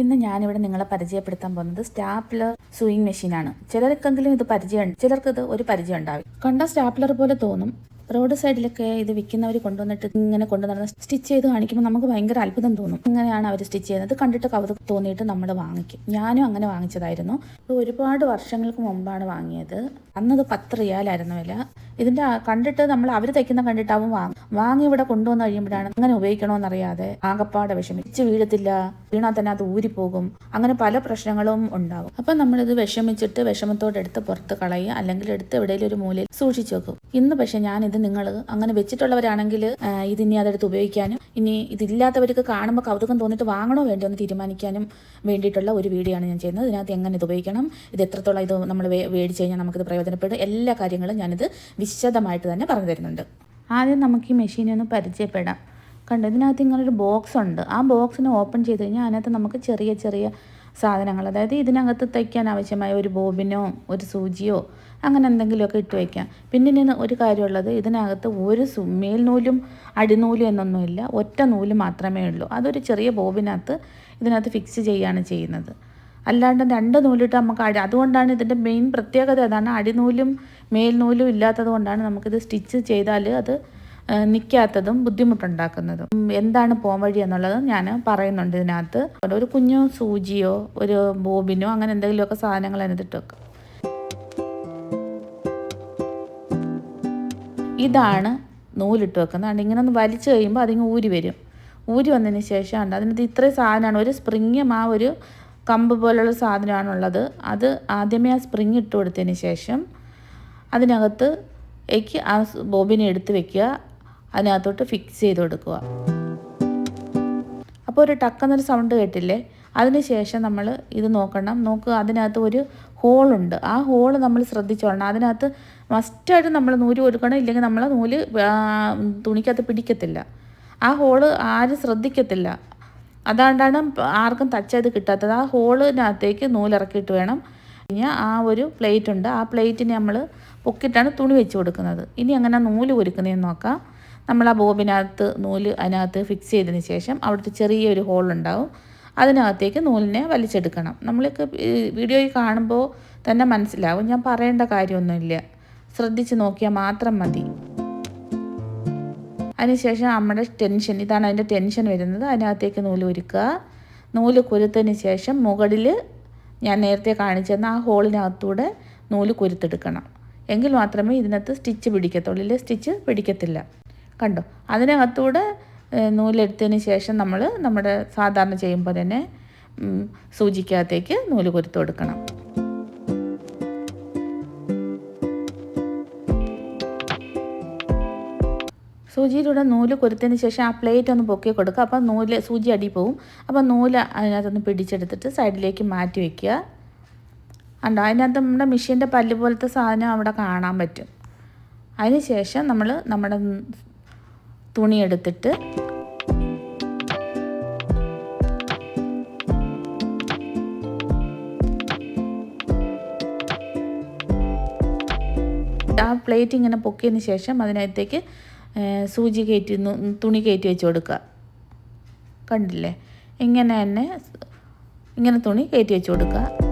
ഇന്ന് ഞാനിവിടെ നിങ്ങളെ പരിചയപ്പെടുത്താൻ പോകുന്നത് സ്റ്റാപ്ലർ സൂയിങ് മെഷീനാണ് ചിലർക്കെങ്കിലും ഇത് പരിചയം ചിലർക്ക് ഇത് ഒരു പരിചയം ഉണ്ടാവും. കണ്ട സ്റ്റാപ്ലർ പോലെ തോന്നും. റോഡ് സൈഡിലൊക്കെ ഇത് വിൽക്കുന്നവർ കൊണ്ടുവന്നിട്ട് ഇങ്ങനെ കൊണ്ടുവന്ന് സ്റ്റിച്ച് ചെയ്ത് കാണിക്കുമ്പോൾ നമുക്ക് ഭയങ്കര അത്ഭുതം തോന്നും. ഇങ്ങനെയാണ് അവർ സ്റ്റിച്ച് ചെയ്യുന്നത്. കണ്ടിട്ട് കൗതുകം തോന്നിയിട്ട് നമ്മൾ വാങ്ങിക്കും. ഞാനും അങ്ങനെ വാങ്ങിച്ചതായിരുന്നു. ഇത് ഒരുപാട് വർഷങ്ങൾക്ക് മുമ്പാണ് വാങ്ങിയത്. അന്നത് പത്ത് റിയാലായിരുന്നു വില. ഇതിന്റെ കണ്ടിട്ട് നമ്മൾ അവർ തയ്ക്കുന്ന കണ്ടിട്ടാവും വാങ്ങും വാങ്ങി ഇവിടെ കൊണ്ടുവന്ന് കഴിയുമ്പോഴാണ് അങ്ങനെ ഉപയോഗിക്കണമെന്നറിയാതെ ആകപ്പാടെ വിഷമിച്ച് വീഴത്തില്ല. വീണാൽ തന്നെ അത് ഊരിപ്പോകും. അങ്ങനെ പല പ്രശ്നങ്ങളും ഉണ്ടാകും അപ്പം നമ്മളിത് വിഷമിച്ചിട്ട് വിഷമത്തോടെ എടുത്ത് പുറത്ത് കളയുക. അല്ലെങ്കിൽ എടുത്ത് എവിടെയെങ്കിലും ഒരു മൂലയിൽ സൂക്ഷിച്ചു വെക്കും. ഇന്ന് പക്ഷെ ഞാനിത് നിങ്ങൾ അങ്ങനെ വെച്ചിട്ടുള്ളവരാണെങ്കിൽ ഇതിനി അതെടുത്ത് ഉപയോഗിക്കാനും ഇനി ഇതില്ലാത്തവർക്ക് കാണുമ്പോൾ കൗതുകം തോന്നിയിട്ട് വാങ്ങണോ വേണ്ടോ എന്ന് തീരുമാനിക്കാനും വേണ്ടിയിട്ടുള്ള ഒരു വീഡിയോ ആണ് ഞാൻ ചെയ്യുന്നത്. ഇതിനകത്ത് എങ്ങനെ ഇത് ഉപയോഗിക്കണം ഇത് എത്രത്തോളം ഇത് നമ്മൾ മേടിച്ച് കഴിഞ്ഞാൽ നമുക്കിത് പ്രയോജനപ്പെടും എല്ലാ കാര്യങ്ങളും ഞാനിത് വിശദമായിട്ട് തന്നെ പറഞ്ഞു തരുന്നുണ്ട്. ആദ്യം നമുക്ക് ഈ മെഷീനെ ഒന്ന് പരിചയപ്പെടാം. കണ്ടോ ഇതിനകത്ത് ഇങ്ങനൊരു ബോക്സ് ഉണ്ട്. ആ ബോക്സിനെ ഓപ്പൺ ചെയ്ത് കഴിഞ്ഞാൽ അതിനകത്ത് നമുക്ക് ചെറിയ ചെറിയ സാധനങ്ങൾ. അതായത് ഇതിനകത്ത് തയ്ക്കാൻ ആവശ്യമായ ഒരു ബോബിനോ ഒരു സൂചിയോ അങ്ങനെ എന്തെങ്കിലുമൊക്കെ ഇട്ട് വയ്ക്കാം. പിന്നെ ഇനി ഒരു കാര്യമുള്ളത് ഇതിനകത്ത് ഒരു മേൽനൂലും അടിനൂലും എന്നൊന്നുമില്ല ഒറ്റ നൂൽ മാത്രമേ ഉള്ളൂ. അതൊരു ചെറിയ ബോബിനകത്ത് ഇതിനകത്ത് ഫിക്സ് ചെയ്യുകയാണ് ചെയ്യുന്നത്. അല്ലാണ്ട് രണ്ട് നൂലിട്ട് നമുക്ക് അടി അതുകൊണ്ടാണ് ഇതിന്റെ മെയിൻ പ്രത്യേകത അതാണ്. അടിനൂലും മേൽനൂലും ഇല്ലാത്തത് കൊണ്ടാണ് നമുക്കിത് സ്റ്റിച്ച് ചെയ്താൽ അത് നിൽക്കാത്തതും ബുദ്ധിമുട്ടുണ്ടാക്കുന്നതും. എന്താണ് പോം വഴി എന്നുള്ളത് ഞാൻ പറയുന്നുണ്ട് ഇതിനകത്ത്. ഒരു കുഞ്ഞു സൂചിയോ ഒരു ബോബിനോ അങ്ങനെ എന്തെങ്കിലുമൊക്കെ സാധനങ്ങൾ അതിനകത്ത് വെക്കും. ഇതാണ് നൂലിട്ട് വെക്കുന്നത്. ഇങ്ങനെ ഒന്ന് വലിച്ചു കഴിയുമ്പോൾ അതിങ്ങ് ഊരി വരും. ഊരി വന്നതിന് ശേഷം ഉണ്ട് അതിനകത്ത് ഇത്രയും സാധനമാണ്. ഒരു സ്പ്രിങ്ങും ആ ഒരു കമ്പ് പോലുള്ള സാധനമാണുള്ളത്. അത് ആദ്യമേ ആ സ്പ്രിങ് ഇട്ട് കൊടുത്തതിന് ശേഷം അതിനകത്ത് എനിക്ക് ആ ബോബിനെ എടുത്ത് വെക്കുക. അതിനകത്തോട്ട് ഫിക്സ് ചെയ്ത് കൊടുക്കുക. അപ്പോൾ ഒരു ടക്കെന്നൊരു സൗണ്ട് കേട്ടില്ലേ? അതിനുശേഷം നമ്മൾ ഇത് നോക്കണം. നോക്കുക അതിനകത്ത് ഒരു ഹോളുണ്ട് ആ ഹോൾ നമ്മൾ ശ്രദ്ധിച്ചോളണം. അതിനകത്ത് മസ്റ്റായിട്ട് നമ്മൾ നൂൽ കൊടുക്കണം. ഇല്ലെങ്കിൽ നമ്മൾ നൂൽ തുണിക്കകത്ത് പിടിക്കത്തില്ല. ആ ഹോൾ ആരും ശ്രദ്ധിക്കത്തില്ല. അതുകൊണ്ടാണ് ആർക്കും ടച്ച് ചെയ്ത് കിട്ടാത്തത്. ആ ഹോളിനകത്തേക്ക് നൂലിറക്കിയിട്ട് വേണം. പിന്നെ ആ ഒരു പ്ലേറ്റ് ഉണ്ട്. ആ പ്ലേറ്റിനെ നമ്മൾ പൊക്കിയിട്ടാണ് തുണി വെച്ച് കൊടുക്കുന്നത്. ഇനി അങ്ങനെ നൂൽ ഒരുക്കുന്നതെന്ന് നോക്കാം. നമ്മൾ ആ ബോബിനകത്ത് നൂൽ അതിനകത്ത് ഫിക്സ് ചെയ്തതിന് ശേഷം അവിടുത്തെ ചെറിയൊരു ഹോൾ ഉണ്ടാവും. അതിനകത്തേക്ക് നൂലിനെ വലിച്ചെടുക്കണം. നമ്മളൊക്കെ വീഡിയോയിൽ കാണുമ്പോൾ തന്നെ മനസ്സിലാവും. ഞാൻ പറയേണ്ട കാര്യമൊന്നുമില്ല. ശ്രദ്ധിച്ച് നോക്കിയാൽ മാത്രം മതി. അതിനുശേഷം നമ്മുടെ ടെൻഷൻ ഇതാണ് അതിന്റെ ടെൻഷൻ വരുന്നത്. അതിനകത്തേക്ക് നൂൽ ഒരുക്കുക. നൂൽ കുരുത്തതിന് ശേഷം മുകളിൽ ഞാൻ നേരത്തെ കാണിച്ചു തന്ന ആ ഹോളിനകത്തൂടെ നൂൽ കുരുത്തെടുക്കണം. എങ്കിൽ മാത്രമേ ഇതിനകത്ത് സ്റ്റിച്ച് പിടിക്കത്തുള്ളൂ. ഇല്ലേ സ്റ്റിച്ച് പിടിക്കത്തില്ല. കണ്ടോ. അതിനകത്തൂടെ നൂലെടുത്തതിന് ശേഷം നമ്മൾ നമ്മുടെ സാധാരണ ചെയ്യുമ്പോൾ തന്നെ സൂചിക്കകത്തേക്ക് നൂൽ കൊരുത്ത് കൊടുക്കണം. സൂചിയിലൂടെ നൂൽ കൊരുത്തതിന് ശേഷം ആ പ്ലേറ്റ് ഒന്ന് പൊക്കി കൊടുക്കുക. അപ്പോൾ നൂൽ സൂചി അടി പോവും. അപ്പോൾ നൂൽ അതിനകത്തൊന്ന് പിടിച്ചെടുത്തിട്ട് സൈഡിലേക്ക് മാറ്റി വയ്ക്കുക ഉണ്ടോ അതിനകത്ത് നമ്മുടെ മെഷീന്റെ പല്ല് പോലത്തെ സാധനം അവിടെ കാണാൻ പറ്റും. അതിന് ശേഷം നമ്മൾ നമ്മുടെ തുണി എടുത്തിട്ട് ആ പ്ലേറ്റ് ഇങ്ങനെ പൊക്കിയതിന് ശേഷം അതിനകത്തേക്ക് സൂചി കയറ്റി തുണി കയറ്റി വെച്ച് കൊടുക്കുക. കണ്ടില്ലേ? ഇങ്ങനെ തന്നെ ഇങ്ങനെ തുണി കയറ്റി വെച്ച് കൊടുക്കുക.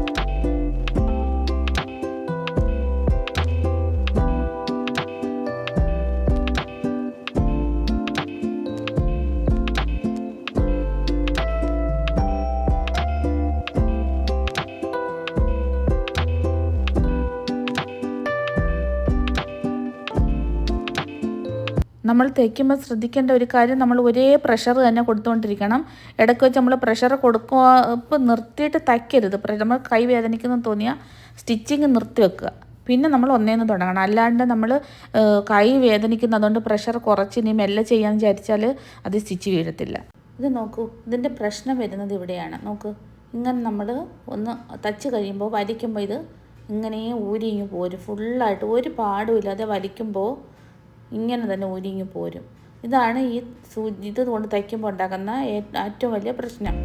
നമ്മൾ തയ്ക്കുമ്പോൾ ശ്രദ്ധിക്കേണ്ട ഒരു കാര്യം നമ്മൾ ഒരേ പ്രഷർ തന്നെ കൊടുത്തുകൊണ്ടിരിക്കണം. ഇടയ്ക്ക് വെച്ച് നമ്മൾ പ്രഷർ കൊടുക്കുക ഇപ്പം നിർത്തിയിട്ട് തയ്ക്കരുത്. നമ്മൾ കൈ വേദനിക്കുന്നു തോന്നിയാൽ സ്റ്റിച്ചിങ് നിർത്തി വെക്കുക. പിന്നെ നമ്മൾ ഒന്നേന്ന് തുടങ്ങണം. അല്ലാണ്ട് നമ്മൾ കൈ വേദനിക്കുന്നു അതുകൊണ്ട് പ്രഷർ കുറച്ച് ഇനി മെല്ലെ ചെയ്യാൻ വിചാരിച്ചാൽ അത് സ്റ്റിച്ച് വീഴത്തില്ല. ഇത് നോക്കൂ. ഇതിന്റെ പ്രശ്നം വരുന്നത് ഇവിടെയാണ്. നോക്ക്. ഇങ്ങനെ നമ്മൾ ഒന്ന് തച്ച് കഴിയുമ്പോൾ വലിക്കുമ്പോൾ ഇത് ഇങ്ങനെ ഊരിങ്ങ് പോരും. ഫുള്ളായിട്ട് ഒരു പാടുമില്ലാതെ വലിക്കുമ്പോൾ ഇങ്ങനെ തന്നെ ഒരുങ്ങി പോരും. ഇതാണ് ഈ സൂചി ഇത് കൊണ്ട് തയ്ക്കുമ്പോൾ ഉണ്ടാക്കുന്ന ഏറ്റവും വലിയ പ്രശ്നം.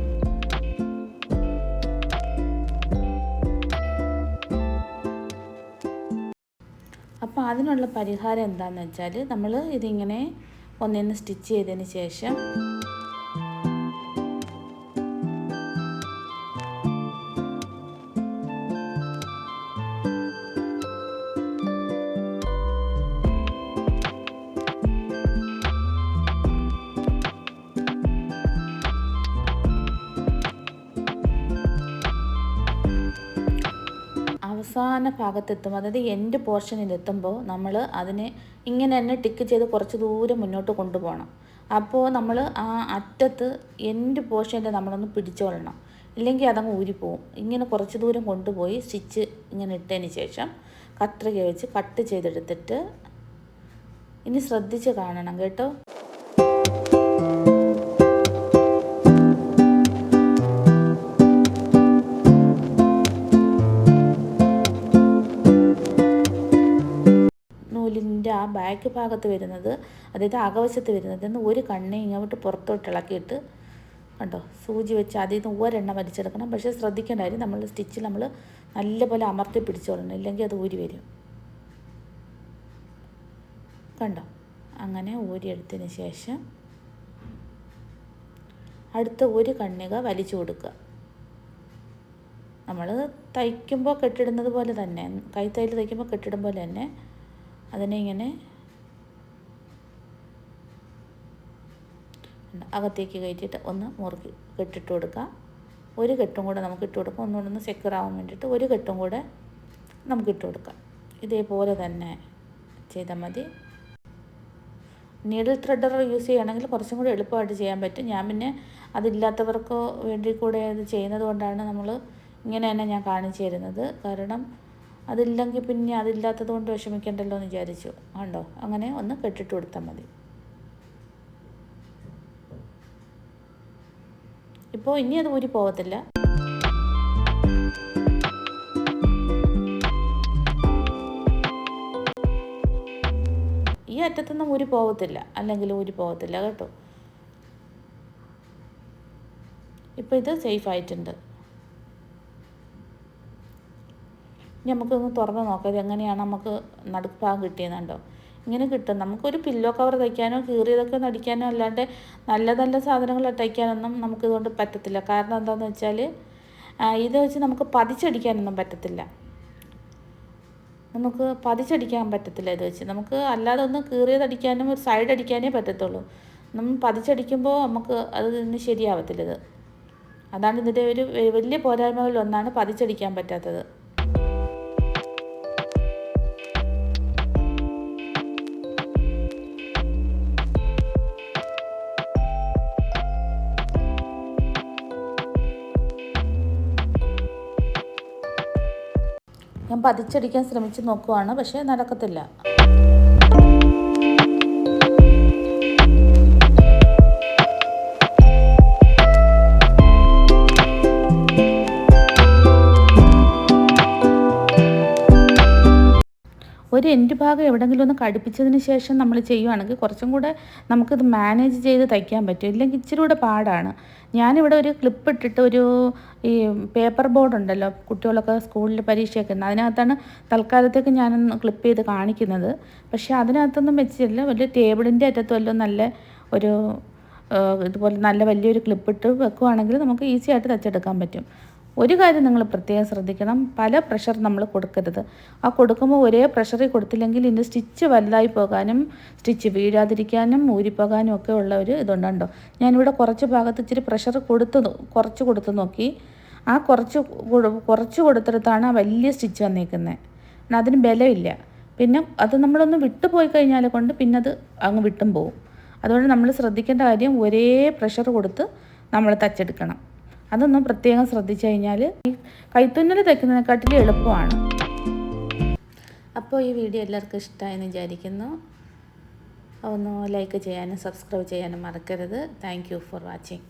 അപ്പോൾ അതിനുള്ള പരിഹാരം എന്താണെന്ന് വെച്ചാൽ നമ്മൾ ഇതിങ്ങനെ ഒന്നിന്ന് സ്റ്റിച്ച് ചെയ്തതിന് ശേഷം അവസാന ഭാഗത്തെത്തും അതായത് എൻഡ് പോർഷനിലെത്തുമ്പോൾ നമ്മൾ അതിനെ ഇങ്ങനെ തന്നെ ടിക്ക് ചെയ്ത് കുറച്ച് ദൂരം മുന്നോട്ട് കൊണ്ടുപോകണം. അപ്പോൾ നമ്മൾ ആ അറ്റത്ത് എൻഡ് പോർഷനിൽ നമ്മളൊന്ന് പിടിച്ചോളണം. ഇല്ലെങ്കിൽ അതങ്ങ് ഊരിപ്പോവും. ഇങ്ങനെ കുറച്ച് ദൂരം കൊണ്ടുപോയി സ്റ്റിച്ച് ഇങ്ങനെ ഇട്ടതിന് ശേഷം കത്രിക വെച്ച് കട്ട് ചെയ്തെടുത്തിട്ട് ഇനി ശ്രദ്ധിച്ച് കാണണം കേട്ടോ. ബാക്ക് ഭാഗത്ത് വരുന്നത് അതായത് അകവശത്ത് വരുന്നത് എന്ന് ഒരു കണ്ണെ ഇങ്ങോട്ട് പുറത്തോട്ട് ഇളക്കിയിട്ട് കണ്ടോ സൂചി വെച്ച് അതിൽ നിന്ന് ഒരെണ്ണം വലിച്ചെടുക്കണം. പക്ഷേ ശ്രദ്ധിക്കേണ്ട കാര്യം നമ്മൾ സ്റ്റിച്ച് നമ്മൾ നല്ലപോലെ അമർത്തി പിടിച്ചോളണം ഇല്ലെങ്കിൽ അത് ഊരി വരും. കണ്ടോ അങ്ങനെ ഊരിയെടുത്തതിന് ശേഷം അടുത്ത ഒരു കണ്ണിക വലിച്ചു കൊടുക്കുക. നമ്മൾ തയ്ക്കുമ്പോൾ കെട്ടിടുന്നത് പോലെ തന്നെ കൈത്തൈൽ തയ്ക്കുമ്പോൾ കെട്ടിടും പോലെ തന്നെ അതിനെ ഇങ്ങനെ അകത്തേക്ക് കയറ്റിയിട്ട് ഒന്ന് മുറുക്കി കെട്ടിട്ട് കൊടുക്കുക ഒരു കെട്ടും കൂടെ നമുക്ക് ഇട്ട് കൊടുക്കാം. ഒന്നുകൂടെ ഒന്ന് സെക്യൂർ ആവാൻ വേണ്ടിയിട്ട് ഒരു കെട്ടും കൂടെ നമുക്ക് ഇട്ട് കൊടുക്കാം. ഇതേപോലെ തന്നെ ചെയ്താൽ മതി. നീഡിൽ ത്രെഡർ യൂസ് ചെയ്യുകയാണെങ്കിൽ കുറച്ചും കൂടി എളുപ്പമായിട്ട് ചെയ്യാൻ പറ്റും. ഞാൻ പിന്നെ അതില്ലാത്തവർക്ക് വേണ്ടി കൂടെ അത് ചെയ്യുന്നത് കൊണ്ടാണ് നമ്മൾ ഇങ്ങനെ തന്നെ ഞാൻ കാണിച്ചു തരുന്നത്. കാരണം അതില്ലെങ്കിൽ പിന്നെ അതില്ലാത്തത് കൊണ്ട് വിഷമിക്കണ്ടല്ലോ എന്ന് വിചാരിച്ചു. കണ്ടോ? അങ്ങനെ ഒന്ന് കെട്ടിട്ട് കൊടുത്താൽ മതി. ഇപ്പോൾ ഇനി അത് ഊരി പോകത്തില്ല ഈ അറ്റത്തൊന്നും ഊരി പോകത്തില്ല അല്ലെങ്കിൽ ഊരി പോകത്തില്ല കേട്ടോ. ഇപ്പോൾ ഇത് സേഫ് ആയിട്ടുണ്ട്. നമുക്കൊന്ന് തുറന്ന് നോക്കാം. ഇത് എങ്ങനെയാണ് നമുക്ക് നടുക്ക് കിട്ടിയെന്നുണ്ടോ ഇങ്ങനെ കിട്ടും. നമുക്കൊരു പില്ലോ കവർ തയ്ക്കാനോ കീറിയതൊക്കെ നടിക്കാനോ അല്ലാണ്ട് നല്ല നല്ല സാധനങ്ങൾ തയ്ക്കാനൊന്നും നമുക്കിതുകൊണ്ട് പറ്റത്തില്ല. കാരണം എന്താണെന്ന് വെച്ചാൽ ഇത് വെച്ച് നമുക്ക് പതിച്ചടിക്കാനൊന്നും പറ്റത്തില്ല. നമുക്ക് പതിച്ചടിക്കാൻ പറ്റത്തില്ല ഇത് വെച്ച്. നമുക്ക് അല്ലാതെ ഒന്ന് കീറിയതടിക്കാനും ഒരു സൈഡ് അടിക്കാനേ പറ്റത്തുള്ളൂ. നമ്മൾ പതിച്ചടിക്കുമ്പോൾ നമുക്ക് അത് ഇന്ന് ശരിയാവത്തില്ല ഇത്. അതാണ് ഇതിന്റെ ഒരു വലിയ പോരായ്മകളിൽ ഒന്നാണ് പതിച്ചടിക്കാൻ പറ്റാത്തത്. പതിച്ചടിക്കാൻ ശ്രമിച്ചു നോക്കുവാണ് പക്ഷേ നടക്കത്തില്ല. ഒരു എൻഡ് ഭാഗം എവിടെയെങ്കിലും ഒന്ന് കടുപ്പിച്ചതിന് ശേഷം നമ്മൾ ചെയ്യുവാണെങ്കിൽ കുറച്ചും കൂടെ നമുക്കിത് മാനേജ് ചെയ്ത് തയ്ക്കാൻ പറ്റും. ഇല്ലെങ്കിൽ ഇച്ചിരി കൂടെ പാടാണ്. ഞാനിവിടെ ഒരു ക്ലിപ്പ് ഇട്ടിട്ട് ഒരു ഈ പേപ്പർ ബോർഡ് ഉണ്ടല്ലോ കുട്ടികളൊക്കെ സ്കൂളിൽ പരീക്ഷയൊക്കെ ഉണ്ട്. അതിനകത്താണ് തൽക്കാലത്തേക്ക് ഞാനൊന്ന് ക്ലിപ്പ് ചെയ്ത് കാണിക്കുന്നത്. പക്ഷേ അതിനകത്തൊന്നും വെച്ചില്ല വലിയ ടേബിളിന്റെ അറ്റത്ത് വല്ലതും നല്ല ഒരു ഇതുപോലെ നല്ല വലിയൊരു ക്ലിപ്പ് ഇട്ട് വെക്കുവാണെങ്കിൽ നമുക്ക് ഈസി ആയിട്ട് തച്ചെടുക്കാൻ പറ്റും. ഒരു കാര്യം നിങ്ങൾ പ്രത്യേകം ശ്രദ്ധിക്കണം. പല പ്രഷർ നമ്മൾ കൊടുക്കരുത്. ആ കൊടുക്കുമ്പോൾ ഒരേ പ്രഷറിൽ കൊടുത്തില്ലെങ്കിൽ ഇതിന്റെ സ്റ്റിച്ച് വലുതായി പോകാനും സ്റ്റിച്ച് വീഴാതിരിക്കാനും ഊരിപ്പോകാനും ഒക്കെ ഉള്ള ഒരു ഇതുണ്ടോ? ഞാനിവിടെ കുറച്ച് ഭാഗത്ത് ഇച്ചിരി പ്രഷർ കൊടുത്ത് കുറച്ച് കൊടുത്ത് നോക്കി. ആ കുറച്ച് കുറച്ച് കൊടുത്തിടത്താണ് ആ വലിയ സ്റ്റിച്ച് വന്നേക്കുന്നത് അതിന് ബലമില്ല. പിന്നെ അത് നമ്മളൊന്ന് വിട്ടുപോയി കഴിഞ്ഞാൽ കൊണ്ട് പിന്നെ അത് അങ്ങ് വിട്ടും പോകും അതുകൊണ്ട് നമ്മൾ ശ്രദ്ധിക്കേണ്ട കാര്യം ഒരേ പ്രഷർ കൊടുത്ത് നമ്മൾ തച്ചെടുക്കണം അതൊന്നും പ്രത്യേകം ശ്രദ്ധിച്ചു കഴിഞ്ഞാൽ ഈ കൈത്തുന്നൽ തയ്ക്കുന്നതിനെക്കാട്ടിലും എളുപ്പമാണ്. അപ്പോൾ ഈ വീഡിയോ എല്ലാവർക്കും ഇഷ്ടമായെന്ന് വിചാരിക്കുന്നു. ഒന്ന് ലൈക്ക് ചെയ്യാനും സബ്സ്ക്രൈബ് ചെയ്യാനും മറക്കരുത്. Thank for watching